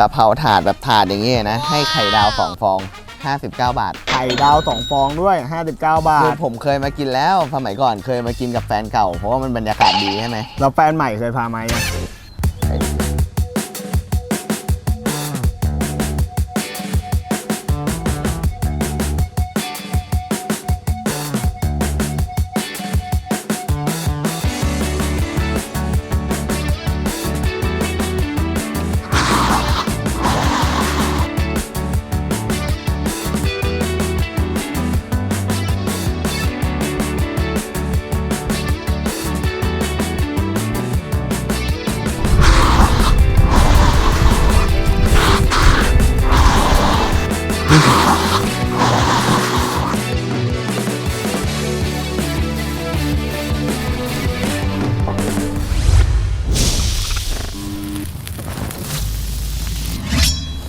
กะเพราถาดแบบถาดอย่างเงี้ยนะ ให้ไข่ดาวสองฟอง 59 บาทไข่ดาว2ฟองด้วย 59 บาคือท ผมเคยมากินแล้วสมัยก่อนเคยมากินกับแฟนเก่า เพราะว่ามันบรรยากาศดีใช่ไหม แล้วแฟนใหม่เคยพาไหมอ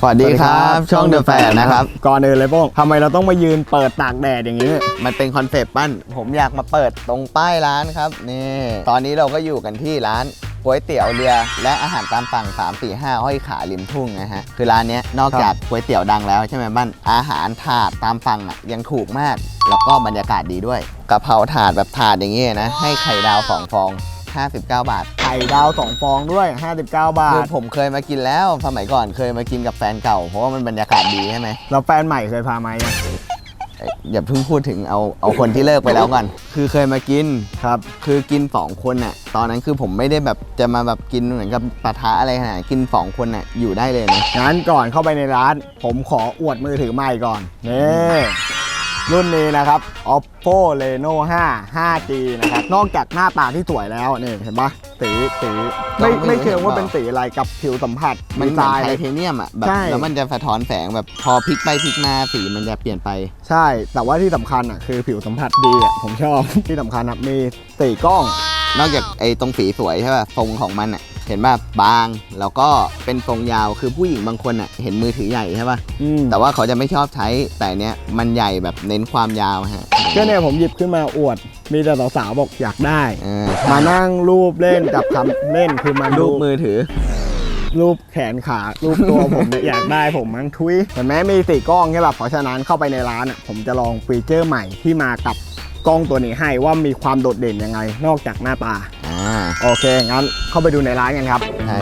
สวัสดีครับช่องเดอะแฟนะครับ ก่อนอื่นเลยโป้งทำไมเราต้องมายืนเปิดตากแดดอย่างนี้ มันเป็นคอนเซปต์ปั้น ผมอยากมาเปิดตรงป้ายร้านครับ นี่ ตอนนี้เราก็อยู่กันที่ร้านก๋วยเตี๋ยวเรือและอาหารตามสั่ง 3 4 5 ห้อยขาริมทุ่งนะฮะ คือร้านเนี้ยนอกจากก๋วยเตี๋ยวดังแล้วใช่ไหมบ้านอาหารถาดตามสั่งอะยังถูกมาก แล้วก็บรรยากาศดีด้วยกะเพราถาดแบบถาดอย่างเงี้ยนะให้ไข่ดาวสองฟอง 59 บาทไข่ดาว2ฟองด้วย 59 บาคือท ผมเคยมากินแล้ว สมัยก่อนเคยมากินกับแฟนเก่า เพราะว่ามันบรรยากาศดีใช่ไหมแล้วแฟนใหม่เคยพาไหมอะเอ้ยอย่าเพิ่งพูดถึงเอาเอาคนที่เลิกไปแล้วก่อน คือเคยมากิน ครับ คือกิน 2 คนน่ะ ตอนนั้นคือผมไม่ได้แบบจะมาแบบกินเหมือนกับปะทะอะไรขนาดนั้นกิน 2 คนน่ะอยู่ได้เลยนะงั้นก่อนเข้าไปในร้าน ผมขออวดมือถือใหม่ก่อนนี่ รุ่นนี้นะครับ oppo reno 5 5g นะครับนอกจากหน้าตาที่สวยแล้วนี่เห็นปะสีสีไม่ไม่เชิงว่าเป็นสีอะไรกับผิวสัมผัสมันเหมืดีอนไซน์ไทเลยเทเนียมอะแบบใช่แล้วมันจะสะท้อนแสงแบบพอพลิกไปพลิกมาสีมันจะเปลี่ยนไป ใช่ แต่ว่าที่สำคัญอะคือผิวสัมผัสดีอะผมชอบ ที่สำคัญอะมีสีกล้อง นอกจากไอ้ตรงสีสวยใช่ป่ะทรงของมันอะ เห็นป่ะบางแล้วก็เป็นทรงยาวคือผู้หญิงบางคนอะเห็นมือถือใหญ่ใช่ป่ะอืมแต่ว่าเขาจะไม่ชอบใช้แต่เนี้ยมันใหญ่แบบเน้นความยาวฮะก็เนี่ยผมหยิบขึ้นมาอวด มีแต่สาวๆบอกอยากได้ เออมานั่งรูปเล่นจับทำเล่นคือมารูดูปมือถือ รูปแขนขารูปตัวผมเนี่ย อยากได้ผมมั้งทุยแต่แม้มีสี่กล้องใช่ป่ะเพราะฉะนั้นเข้าไปในร้านอะผมจะลองฟีเจอร์ใหม่ที่มากับ กล้องตัวนี้ให้ว่ามีความโดดเด่นยังไง นอกจากหน้าตา อ่าโอเค งั้นเข้าไปดูในร้านกันครับ ใช่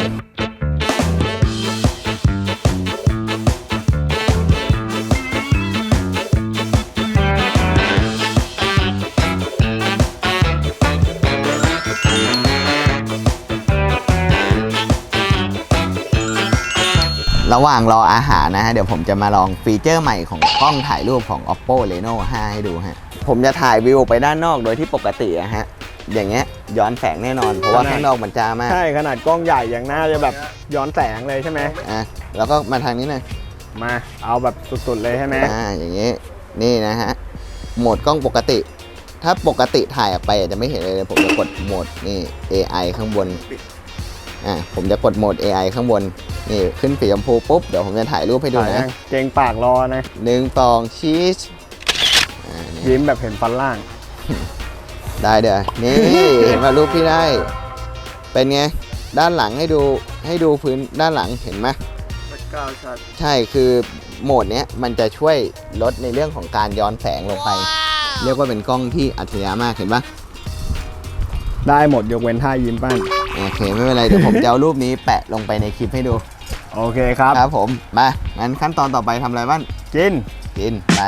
ระหว่างรออาหารนะฮะ เดี๋ยวผมจะมาลองฟีเจอร์ใหม่ของกล้องถ่ายรูปของ oppo reno 5 ให้ดูฮะ ผมจะถ่ายวิวไปด้านนอกโดยที่ปกติอะฮะ อย่างเงี้ยย้อนแสงแน่นอน เพราะว่าข้างนอกมันจ้ามากใช่ขนาดกล้องใหญ่ยังน่าจะแบบย้อนแสงเลยใช่ไหมอะแล้วก็มาทางนี้หน่อยมาเอาแบบสุดๆเลยใช่ไหมอ่าอย่างงี้นี่นะฮะโหมดกล้องปกติ ถ้าปกติถ่ายออกไปอาจจะไม่เห็นเลยเลยผมจะกดโหมดนี่ AI ข้างบนอ่าผมจะกดโหมด AI ข้างบนนี่ขึ้นสีชมพูปุ๊บเดี๋ยวผมจะถ่ายรูปให้ดูถ่ายยันะงเกรงปากรอนะหนึ่งสองชีสอ่านี่ ยิ้มแบบเห็นฟันล่าง ได้เดี๋ยวนี่ เห็นว่ารูปที่ได้ เป็นไง ด้านหลังให้ดูให้ดูพื้นด้านหลังเห็นไหมใช่คือโหมดเนี้ยมันจะช่วยลดในเรื่องของการย้อนแสงลงไป เรียกว่าเป็นกล้องที่อัจฉริยะมากเห็นปะได้หมดยกเว้นท่ายิ้มป้านโอเค ไม่เป็นไร เดี๋ยวผมจะเอารูปนี้แปะลงไปในคลิปให้ดู โอเคครับ ครับผม มา งั้นขั้นตอนต่อไปทำอะไรบ้างกิน กิน ไป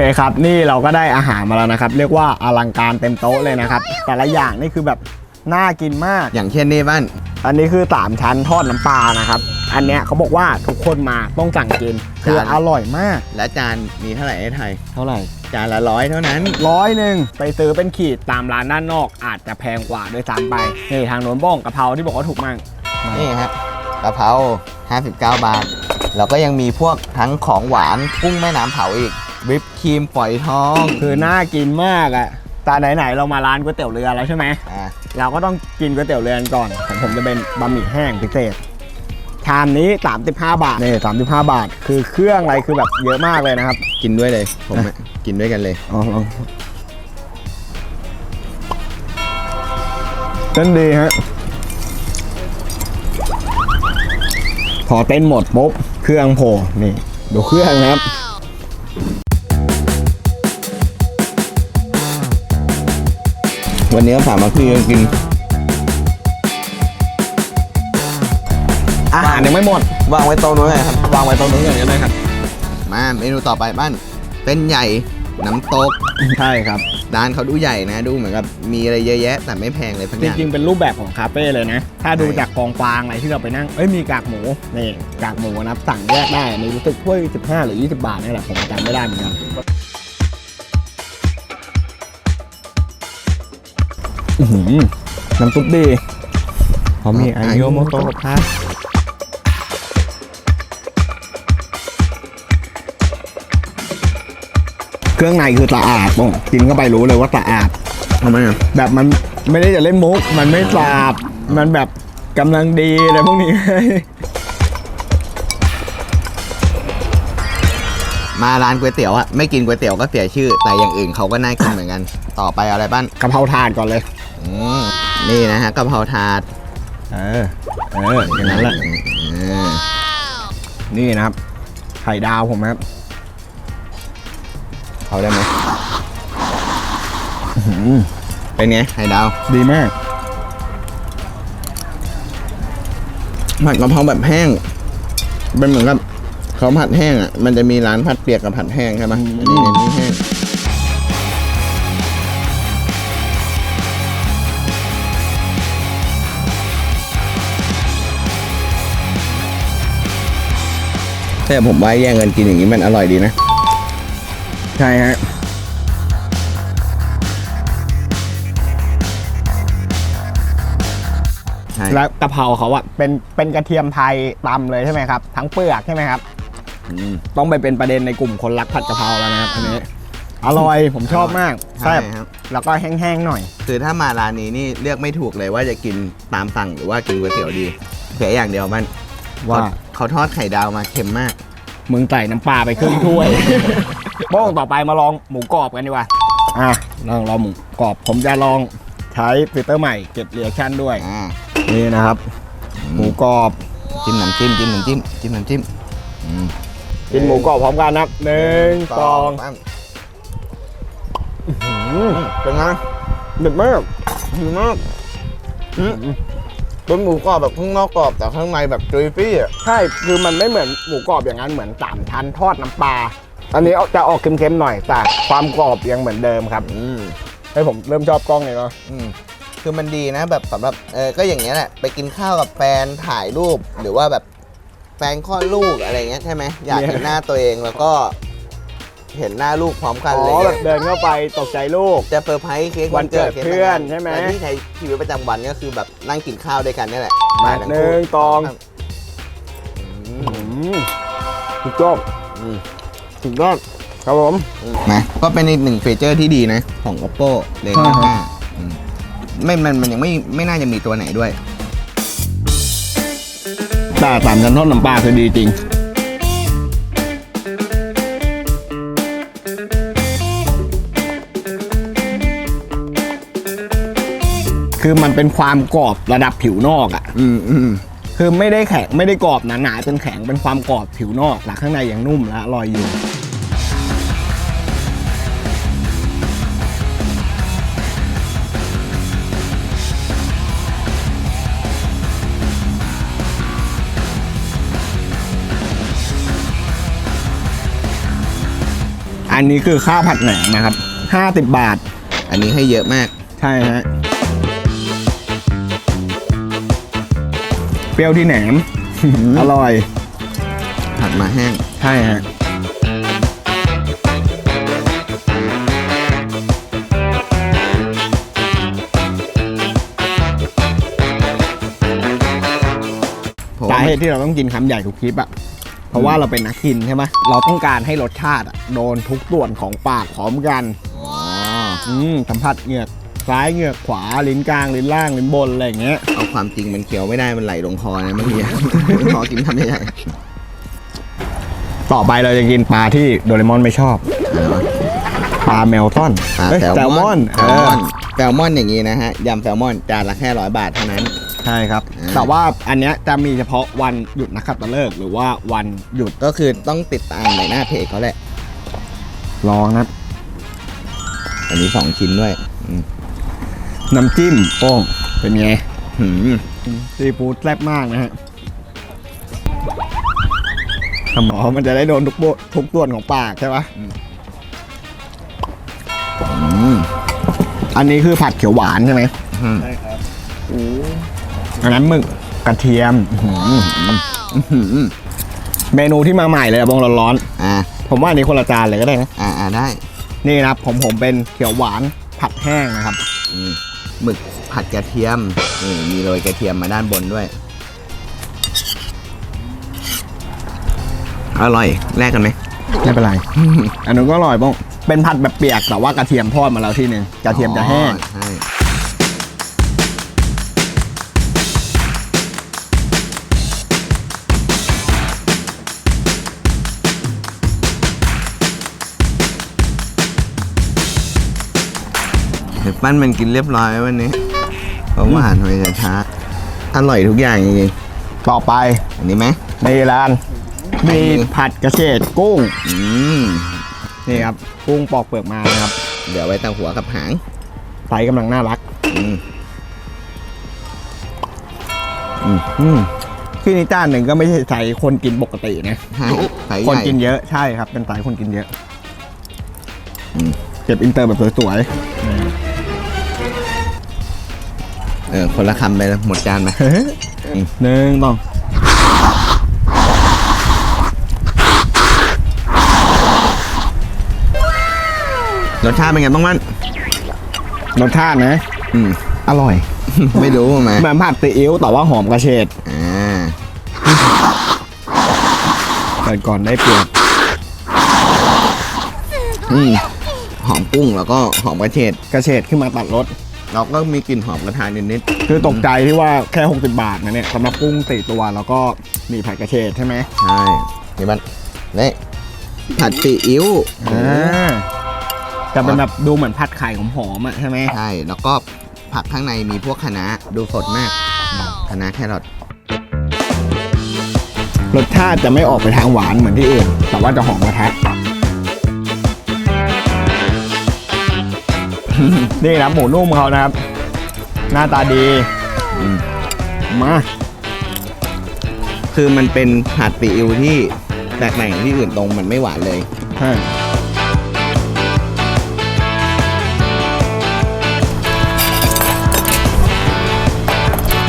เคครับ นี่เราก็ได้อาหารมาแล้วนะครับ เรียกว่าอลังการเต็มโต๊ะเลยนะครับ แต่ละอย่างนี่คือแบบน่ากินมาก อย่างเช่นนี่บ้านอันนี้คือ3ชั้นทอดน้ำปลานะครับ อันเนี้ยเขาบอกว่าทุกคนมาต้องสั่งกินคือจานอร่อยมาก และจานมีเท่าไหร่ให้ไทย เท่าไหร่ จานละร้อยเท่านั้นร้อยหนึ่งไปซื้อเป็นขีดตามร้านด้านนอก อาจจะแพงกว่าด้วยซ้ำไปนี่ทางโน้นบ้องกะเพราที่บอกว่าถูกมากนี่ฮะกะเพรา59 บาท แล้วก็ยังมีพวกทั้งของหวานกุ้งแม่น้ำเผาอีก วิปครีมฝอยทอง คือน่ากินมากอะตาไหนๆเรามาร้านก๋วยเตี๋ยวเรือแล้วใช่ไหมอ่าเราก็ต้องกินก๋วยเตี๋ยวเรือกันก่อนของผมจะเป็นบะหมี่แห้งพิเศษชามนี้ 35 บาทนี่35 บาท คือเครื่องอะไรคือแบบเยอะมากเลยนะครับ กินด้วยเลย ผมอะกินด้วยกันเลยลองลองเต้นดีฮะ พอเต้นหมดปุ๊บ เครื่องโผล่นี่ ดูเครื่องนะครับ วันนี้ก็ฝากมาคือกิน อาหารยังไม่หมด วางไว้โต๊ะนู้นเลยครับ วางไว้ตรงนู้นอย่างนี้เลยครับ มาเมนูต่อไปบ้านเป็นใหญ่น้ำตก ใช่ครับ ร้านเขาดูใหญ่นะ ดูเหมือนกับมีอะไรเยอะแยะ แต่ไม่แพงเลยทั้งจอย่าง ริงๆ เป็นรูปแบบของคาเฟ่เลยนะ ถ้าดูใช่ จากกองฟางอะไรที่เราไปนั่ง เอ้ย มีกากหมู นี่ กากหมูนะครับสั่งแยกได้อันนี้รู้สึกถ้วย15 หรือ 20 บาทนี่แหละ ผมจำไม่ได้เหมือนกัน อื้อหือน้ำซุปดีเขามีอายุโมโตะครับเครื่องในคือสะอาดป่งกินเข้าไปรู้เลยว่าสะอาด ทำไมอะแบบมันไม่ได้จะเล่นมุก มันไม่สาบ มันแบบกำลังดีอะไรพวกนี้ มาร้านก๋วยเตี๋ยวอะไม่กินก๋วยเตี๋ยวก็เสียชื่อ แต่อย่างอื่นเขาก็น่ากินเหมือนกัน ต่อไปเอาอะไรบ้านกะเพราถาดก่อนเลย อืมนี่นะฮะกะเพราถาดเออ เออ อย่างนั้นแหละ เออนี่นะครับ ไข่ดาวผมครับเขาได้ไหมอื้อหือเป็นไงไข่ดาวดีมาก ผัดกะเพราแบบแห้ง เป็นเหมือนกับเขาผัดแห้งอะ มันจะมีร้านผัดเปียกกับผัดแห้งใช่ไหมอันนี้เน้นที่แห้ง แต่ผมว่าแย่งเงินกินอย่างนี้มันอร่อยดีนะ ใช่ฮะใช่แล้วกะเพราเขาอะเป็นเป็นกระเทียมไทยตำเลยใช่ไหมครับ ทั้งเปลือกใช่ไหมครับ อืม ต้องไปเป็นประเด็นในกลุ่มคนรักผัดกะเพราแล้วนะครับอันนี้อร่อยผมชอบมากใช่แซ่บครับ แล้วก็แห้งๆหน่อย คือถ้ามาร้านนี้นี่เลือกไม่ถูกเลยว่าจะกินตามสั่งหรือว่ากินก๋วยเตี๋ยวดีเสียอย่างเดียวมันว่า เขเขาทอดไข่ดาวมาเค็มมาก มึงใส่น้ำปลาไปครึ่งถ้วย โป้งต่อไปมาลองหมูกรอบกันดีกว่า อะลองลองหมูกรอบ ผมจะลองใช้ฟิลเตอร์ใหม่เก็บเรียกชั่นด้วย อ่านี่นะครับ หมูกรอบ จิ้มน้ำจิ้มจิ้มน้ำจิ้มจิ้มน้ำจิ้มอืมกินหมูกรอบพร้อมกันนะครับหนึ่งสองสามอืมเป็นไงเด็ดมากดีมากอืม เป็นหมูกรอบแบบข้างนอกกรอบแต่ข้างในแบบจุยฟี่อะใช่ คือมันไม่เหมือนหมูกรอบอย่างนั้นเหมือนสามชั้นทอดน้ำปลา อันนี้จะออกเค็มๆหน่อยแต่ความกรอบยังเหมือนเดิมครับอืมให้ยผมเริ่มชอบกล้องเลยเนาะอืมคือมันดีนะแบบสำหรับเออก็อย่างเงี้ยแหละไปกินข้าวกับแฟนถ่ายรูปหรือว่าแบบแฟนคลอดลูกอะไรเงี้ยใช่ไหมอยากเห็นหน้าตัวเองแล้วก็ เห็นหน้าลูกพร้อมกันอ๋เลยอแบบเดินเข้าไปตกใจลูก จะเซอร์ไพรส์เค้กวันเกิดค้เพื่อนแต่งงาใช่ไหมแต่ที่ใช้ชีวิตประจำวันก็คือแบบนั่งกินข้าวด้วยกันนี่แหละมาทั้หนึ่งคู่ตอง อืมอืมสุดยอดอืม สุดยอดครับผม นะก็เป็นอีกหนึ่งฟีเจอร์ที่ดีนะ ของ oppo เลนใช่ส์ครับ 5อืมไม่มันมันยังไม่ไม่น่าจะมีตัวไหนด้วย แต่สามชั้นทอดน้ำปลาคือดีจริง คือมันเป็นความกรอบระดับผิวนอกอะ่ะ อืมอืมคือไม่ได้แข็งไม่ได้กรอบหนาๆจนแข็งเป็นความกรอบผิวนอกแต่ข้างในยังนุ่มและอร่อยอยู่ อันนี้คือข้าวผัดแหนมนะครับ 50 บาท อันนี้ให้เยอะมาก ใช่ฮะ ปรี้ยวที่แหนม อร่อย ผัดมาแห้ง ใช่ฮะผมสาเหตุที่เราต้องกินคำใหญ่ทุกคลิปอะเพราะว่าเราเป็นนักกินใช่ไหมเราต้องการให้รสชาติอะโดนทุกส่วนของปากพร้อมกันอ๋ออืมสัมผัสเหงือก ซ้ายเหงือกขวาลิ้นกลางลิ้นล่างลิ้นบนอะไรอย่างเงี้ยเอาความจริงมันเคี้ยวไม่ได้มันไหลลงคอนะเมื่อกี้ คอกินทำใหญ่ต่อไปเราจะกินปลาที่โดเรมอนไม่ชอบๆอะไรวะ ปลาแมลต้อนปลาเอ้ยแซลมอน แซแซลลมมออนนแซลมอนอย่างนี้นะฮะยำแซลมอนจานละแค่ร้อยบาทเท่านั้น ใช่ครับ อ่า แต่ว่าอันเนี้ยจะมีเฉพาะวันหยุดนักขัตฤกษ์หรือว่าวันหยุดก็คือต้องติดตามในหน้าเพจเขาแหละ ลองนะอันนี้สองชิ้นด้วยอืม น้ำจิ้มโป้งเป็นไงหืมซีฟู้ดแซ่บมากนะฮะสมอมันจะได้โดนทุกโบทุกส่วนของปากใช่ปะอืมอันนี้คือผัดเขียวหวานใช่ไหมอืมอันนั้นหมึกกระเทียมอื้อหืออื้อหือเมนูที่มาใหม่เลยอะบองร้อนอ่าๆผมว่าอันนี้คนละจานเลยก็ได้นะอ่าอ่าได้ นี่นะครับผมผมเป็นเขียวหวานผัดแห้งนะครับ อืม หมึกผัดกระเทียมนี่มีโรยกระเทียมมาด้านบนด้วย อร่อยแลกกันไหมไม่เป็นไร อันนู้นก็อร่อยบ้องเป็นผัดแบบเปียกแต่ว่ากระเทียมทอดมาแล้วที่หนึ่งกระเทียมจะแห้ง อ๋อใช่ ปั้นมันกินเรียบร้อยวันนี้เพราะว่าอาหารทำไมจะช้าอร่อยทุกอย่างจริงต่อไปๆอันนี้ไหม ในร้านมีผัดกระเฉดกุ้งอืม นี่ครับกุ้งปอกเปลือกมานะครับเดี๋ยวไว้ตั้งหัวกับหาง ไซส์กำลังน่ารักอืม อืมที่นี่จานหนึ่งก็ไม่ใช่ไซส์คนกินปกตินะ ใช่ไซส์คนใหญ่กินเยอะใช่ครับเป็นไซส์คนกินเยอะอืม เก็บอินเตอร์แบบสวย เออคนละคำไปแล้วหมดจานไหมๆหนึ่งต้องรสชาติเป็นไงบ้างมันรสชาตินะ อืม อร่อย ไม่รู้ไหมเหมือนผัดซีอิ๊วแต่ว่าหอมกระเฉดอ่าเปิดก่อนได้เปรียบอืม หอมกุ้งแล้วก็หอมกระเฉดกระเฉดขึ้นมาตัดรส เราก็มีกลิ่นหอมกระทานนิดคือตกใจที่ว่าแค่ 60 บาทนะเนี่ยสำหรับกุ้งสี่ตัวแล้วก็มีผัดกระเฉดใช่ไหมๆใช่นี่มันนี่ผัดซีอิ๊วอ่าจะเป็นแบบดูเหมือนผัดไข่หอมๆอะใช่ไหมใช่ แล้วก็ผักข้างในมีพวกคะน้าดูสดมากคะน้าแครอทรสชาติจะไม่ออกไปทางหวานเหมือนที่อื่นแต่ว่าจะหอมกระทะ นี่นะหมูนุ่มเขานะครับ หน้าตาดีอืมมาคือมันเป็นผัดซีอิ๊วที่แตกต่างจากที่อื่นตรงมันไม่หวานเลย ใช่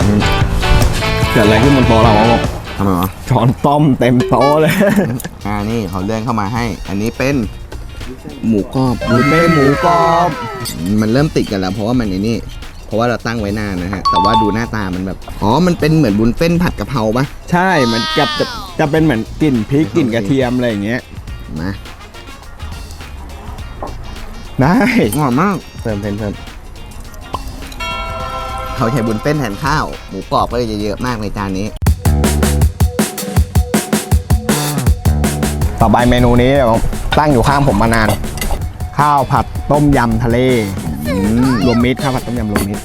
อืมเกิดอะไรขึ้นบนโต๊ะเราวะทำไมวะช้อนต้มเต็มโต๊ะเลย อ่านี่เขาเลื่อนเข้ามาให้ อันนี้เป็น หมูกรอบบุญเป้หมูกรอบมันเริ่มติดกันแล้ว เพราะว่ามันในนี่เพราะว่าเราตั้งไว้นานนะฮะ แต่ว่าดูหน้าตามันแบบอ๋อมันเป็นเหมือนบุญเส้นผัดกะเพราปะใช่เหมือนกับจะจะเป็นเหมือนกลิ่นพริกกลิ่นกระเทียมอะไรอย่างเงี้ยมาได้หอมมากเพิ่มเพิ่มเพิ่มเขาใช้บุญเส้นแทนข้าว หมูกรอบก็เลยจะเยอะมากในจานนี้ ต่อไปเมนูนี้เดี๋ยว ตั้งอยู่ข้างผมมานาน ข้าวผัดต้มยำทะเลอืมรวมมิตรข้าวผัดต้มยำรวมมิตร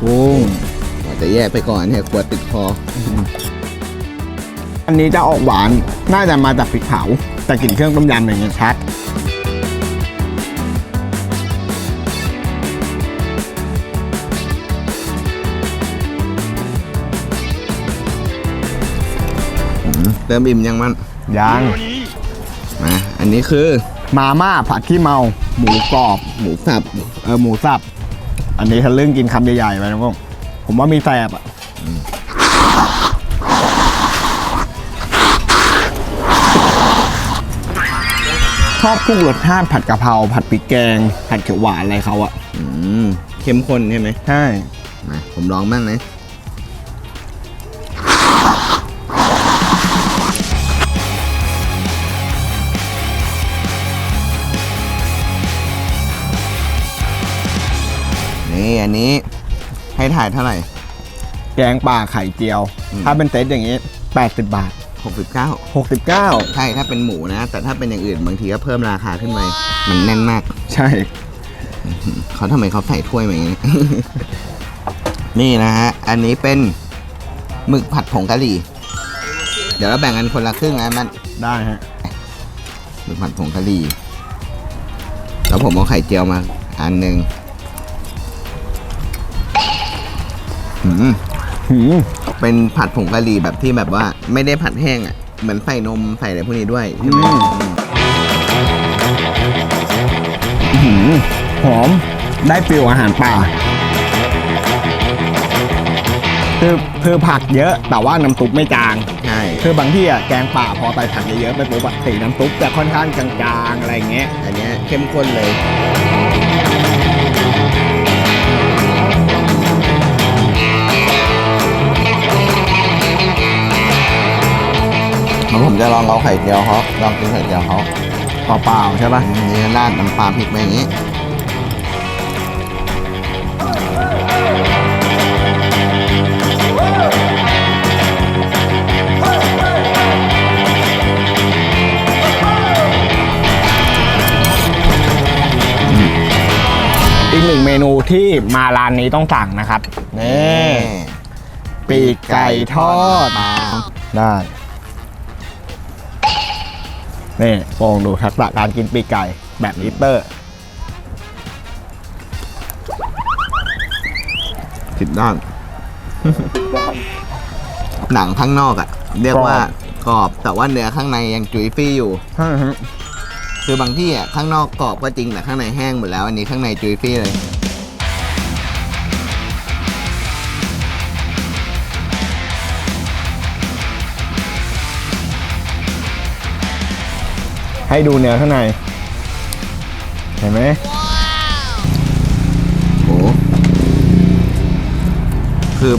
กุ้งแต่แยกไปก่อนเนี่ยกลัวติดคอ อันนี้จะออกหวานน่าจะมาจากพริกเผาแต่กลิ่นเครื่องต้มยำอย่างเงี้ยชัดเริ่มอิ่มยังมันยังมา อันนี้คือมาม่าผัดขี้เมา หมูกรอบ หมูสับเออหมูสับ อันนี้ทเลึ่งกินคำใหญ่ๆไปนะพวกผมว่ามีแสบอะชอบกุ้งรสชาติผัดกะเพราผัดพริกแกง ผัดเขียวหวานอะไรเขาอะอเข้มข้นใช่ไหมใช่ผมลองบ้างไหม นี่อันนี้ให้ถ่ายเท่าไหร่ แกงป่าไข่เจียว อืม ถ้าเป็นเซตอย่างนี้ 80 บาท 69 69 ใช่ถ้าเป็นหมูนะ แต่ถ้าเป็นอย่างอื่นบางทีก็เพิ่มราคาขึ้นไปมันแน่นมาก ใช่ เขาทำไมเขาใส่ถ้วยมาอย่างนี้ นี่นะฮะ อันนี้เป็นหมึกผัดผงกะหรี่ เดี๋ยวเราแบ่งกันคนละครึ่งนะมันได้ฮะ หมึกผัดผงกะหรี่ แล้วผมเอาไข่เจียวมา อันหนึ่ง เป็นผัดผงกะหรี่แบบที่แบบว่าไม่ได้ผัดแห้งอะ เหมือนใส่นมใส่อะไรพวกนี้ด้วยใช่ไหมหืมหอมได้ฟิลอาหารป่าคือคือผักเยอะแต่ว่าน้ำซุปไม่จาง ใช่ คือบางที่อะแกงป่าพอใส่ผักเยอะๆไปปุ๊บอะสีน้ำซุปจะค่อนข้างจางๆอะไรอย่างเงี้ย อันเนี้ยเข้มข้นเลย ผมจะลองเอาไข่เจียวเขาลองกินไข่เจียวเขาเปล่าๆใช่ปะอันนี้ราดน้ำปลาพริกไปอย่างนี้อีกหนึ่งเมนูที่มาร้านนี้ต้องสั่งนะครับ นี่ ปีกไก่ทอด ได้ นี่โปองดูทักษะการกินปีกไก่แบบลิตเตอร์สิบด้าน หนังข้างนอกอะ่ะ เรียกว่ากรอบแต่ว่าเนื้อข้างในยังจุยฟี่อยู่คือบางที่อะข้างนอกกรอบก็จริงแต่ข้างในแห้งหมดแล้ว อันนี้ข้างในจุยฟี่เลย ให้ดูเนื้อข้างใน เห็นไหมโอ้คือ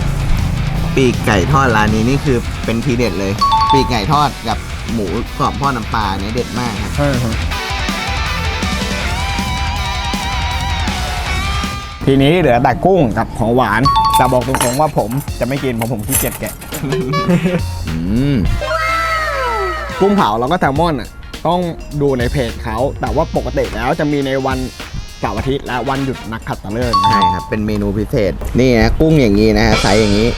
ปีกไก่ทอดร้านนี้นี่คือเป็นทีเด็ดเลย ปีกไก่ทอดกับหมูกรอบทอดน้ำปลาเนี่ยเด็ดมากครับ ใช่ครับ ทีนี้เหลือแต่กุ้งกับของหวาน แต่บอกตรงๆว่าผมจะไม่กินเพราะผมขี้เกียจแกะ อืม กุ้งเผาแล้วก็แซลมอนอะ ต้องดูในเพจเขาแต่ว่าปกติแล้วจะมีในวันเสาร์อาทิตย์และวันหยุดนักขัตฤกษ์นะใช่ครับ เป็นเมนูพิเศษ นี่นะกุ้งอย่างนี้นะฮะไซส์อย่างนี้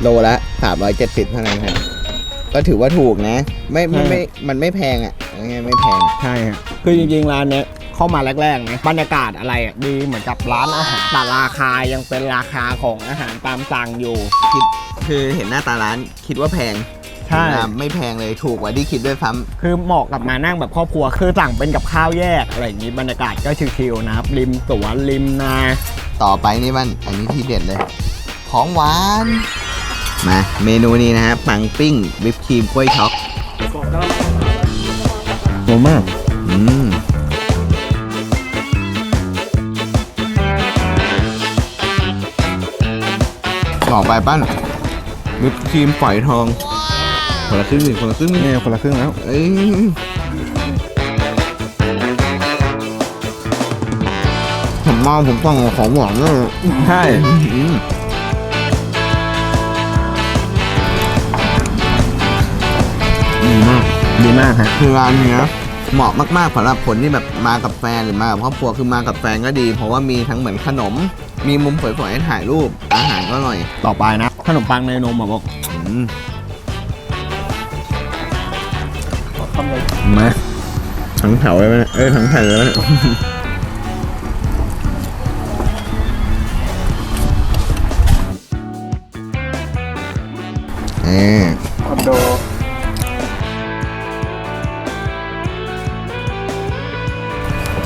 โลละ370เท่านั้นครับก็ถือว่าถูกนะ ไม่ไม่ไม่มันไม่แพงอะยังไงไม่แพง ใช่ครับคือจริงๆร้านเนี้ยเข้ามาแรกๆนะบรรยากาศอะไรอะดีเหมือนกับร้านอาหารแต่ราคายังเป็นราคาของอาหารตามสั่งอยู่คิดคือเห็นหน้าตาร้านคิดว่าแพง ใช่อ่าไม่แพงเลยถูกกว่าที่คิดด้วยซ้คือเหมาะกับมานั่งแบบครอบครัวคือสั่งเป็นกับข้าวแยกอะไรอย่างนี้บรรยากาศก็ชิลๆนะครับริมสวนริมนาำต่อไปนี่มันอันนี้ที่เด็ดเลย ของหวานมาเมนูนี้นะฮะปังปิ้งวิปครีมกล้วยช็อกโหมาก อืมต่อไปปั้นวิปครีมฝอยทอง คนละครึ่งหนึ่งคนละครึ่งหนึ่งนี่คนละครึ่งแล้วเอ้ยผมมาผมฟังของหวานเลยใช่อืมดีมากดีมากฮะคือร้านเนี้ยเหมาะมากๆสำหรับคนที่แบบมากับแฟนหรือมากับครอบครัวคือมากับแฟนก็ดี เพราะว่ามีทั้งเหมือนขนม มีมุมสวยๆให้ถ่ายรูปอาหารก็อร่อย ต่อไปนะ ขนมปังเนยนมอะบอก อืมมาทั้งแถวเลยไหมเอ้ยทั้งแผ่นเลยไหมนี่ยเอ๊ะคอนโด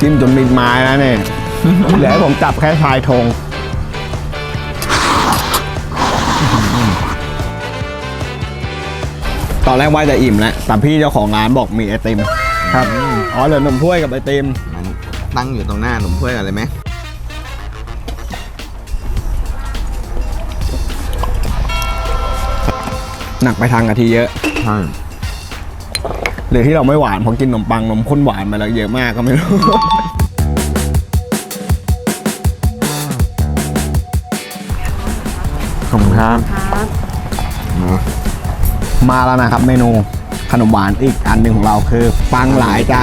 จิ้มจนมีไม้แล้วเนี่ยเดี๋ยวให้ผมจับแค่ชายธง อนแรกว่าจะอิ่มแล้วแต่พี่เจ้าของร้านบอกมีไอติมอครับอ๋อเหลือนมถ้วยกับไอติมมันตั้งอยู่ตรงหน้าหนมถ้วยกันเลยไหมหนักไปทางกะทิเยอะใช่หรือที่เราไม่หวานเพราะกินขนมปังนมข้นหวานมาแล้วเยอะมากก็ไม่รู้ขอบคุณครับ มาแล้วนะครับเมนูขนมหวานอีกอันหนึ่งของเราคือ ปังหลายใจ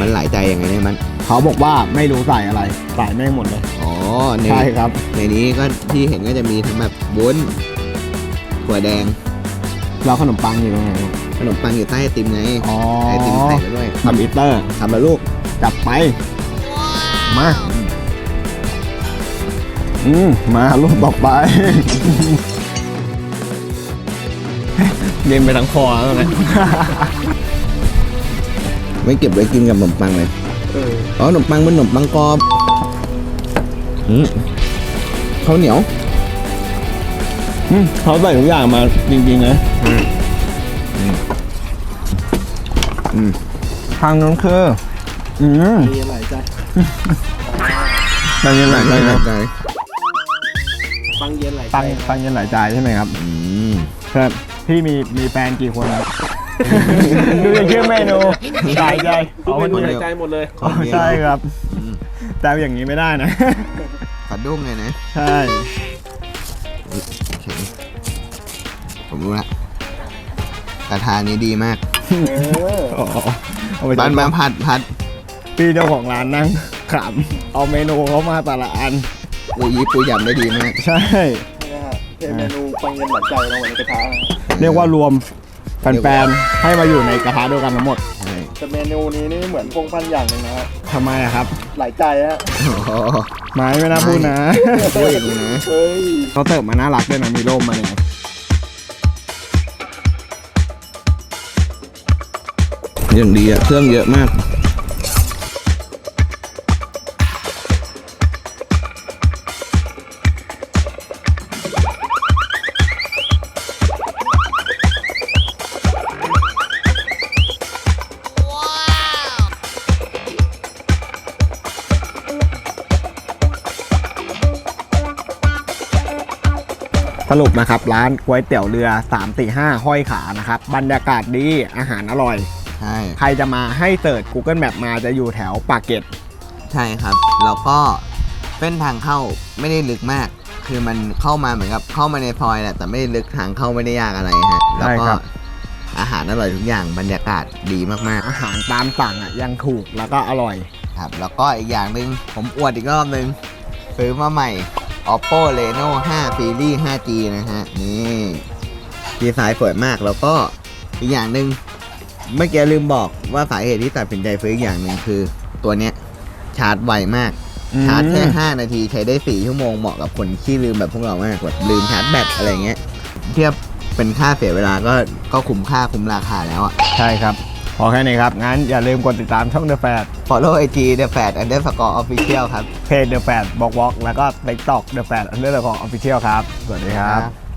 มันหลายใจยังไงเนี่ยมัน เขาบอกว่าไม่รู้ใส่อะไร ใส่ไม่งหมดเลย อ๋อในใช่ครับ ในนี้ก็ที่เห็นก็จะมีทั้งแบบวุ้นถั่วแดงแล้วขนมปังอยู่ตรงไหนขนมปังอยู่ใต้ไอติมไงอ๋อไอติมใส่ไปด้วยทำอีสเตอร์ทำแล้วลูกจับไป มา อืมมาลูกต่อไป เย็นไปทั้งคอแล้วเนี่ยไม่เก็บไว้กินกับขนมปังเลยอ๋อขนมปังเป็นขนมปังกรอบอืมข้าวเหนียวอืมเขาใส่ทุกอย่างมาจริงๆนะอืมทางนั้นคืออืมมีหลายใจปังเย็นหลายใจครับใจฟังเย็นหลายใจปังปังเย็นหลายใจใช่ไหมครับ อืมครับ พี่มีมีแฟนกี่คนครับ ดูจากชื่อเมนูหลายใจทุกเมนูเอาหหมดลายใจหมดเลยอ๋อใช่ครับ แต่อย่างนี้ไม่ได้นะ สะดุ้งเลยนะ ใช่โอเคผมรู้ละกระทานี้ดีมากอ๋อเอาไปบ้านมาผัดผัดพี่เจ้าของร้านนั่งขำเอาเมนูเขามาแต่ละอันปูยีปูยำได้ดีมาก ใช่นี่นะฮะเป็นเมนูฟังเย็นหลายใจลงไว้ในกระทะนะ เรียกว่ารวมแฟนๆให้มาอยู่ในกระทะเดียวกันทั้งหมดใช่แต่เมนูนี้นี่เหมือนพงพันอย่างหนึ่งนะฮะทำไมอะครับ หลายใจฮะโอ้โหไม้ไม่น่าพูดนะพูดอย่างนี้นะเฮ้ยเขาเสิร์ฟมาน่ารักด้วยนะมีร่มมาเนี่ยอย่างดีอะเครื่องเยอะมาก สรุปนะครับร้านก๋วยเตี๋ยวเรือ3 4 5ห้อยขานะครับบรรยากาศดีอาหารอร่อย ใช่ ใครจะมาให้เสิร์ช Google Map มาจะอยู่แถวปากเกร็ดใช่ครับ แล้วก็เส้นทางเข้าไม่ได้ลึกมาก คือมันเข้ามาเหมือนกับเข้ามาในซอยแหละแต่ไม่ได้ลึกทางเข้าไม่ได้ยากอะไรฮะแล้วก็อาหารอร่อยทุกอย่างบรรยากาศดีมากอาหารตามสั่งอะยังถูกแล้วก็อร่อยๆครับ แล้วก็อีกอย่างหนึ่งผมอวดอีกรอบหนึ่งซื้อมาใหม่ oppo reno 5 series 5g นะฮะ นี่ดีไซน์สวยมากแล้วก็อีกอย่างหนึ่งเมื่อกี้ลืมบอกว่าสาเหตุที่ตัดสินใจซื้ออีกอย่างหนึ่งคือ ตัวเนี้ยชาร์จไวมากอืมชาร์จแค่ 5 นาทีใช้ได้ 4 ชั่วโมงเหมาะกับคนขี้ลืมแบบพวกเรามากแบบลืมชาร์จแบตอะไรเงี้ย เทียบเป็นค่าเสียเวลาก็ก็คุ้มค่าคุ้มราคาแล้วอะ ใช่ครับ พอแค่นี้ครับ งั้นอย่าลืมกดติดตามช่อง The Fat follow IG the fat underscore official ครับ เพจ The Fat บอกวอกแล้วก็ TikTok The Fat Underscore Official ครับ สวัสดีครับครับ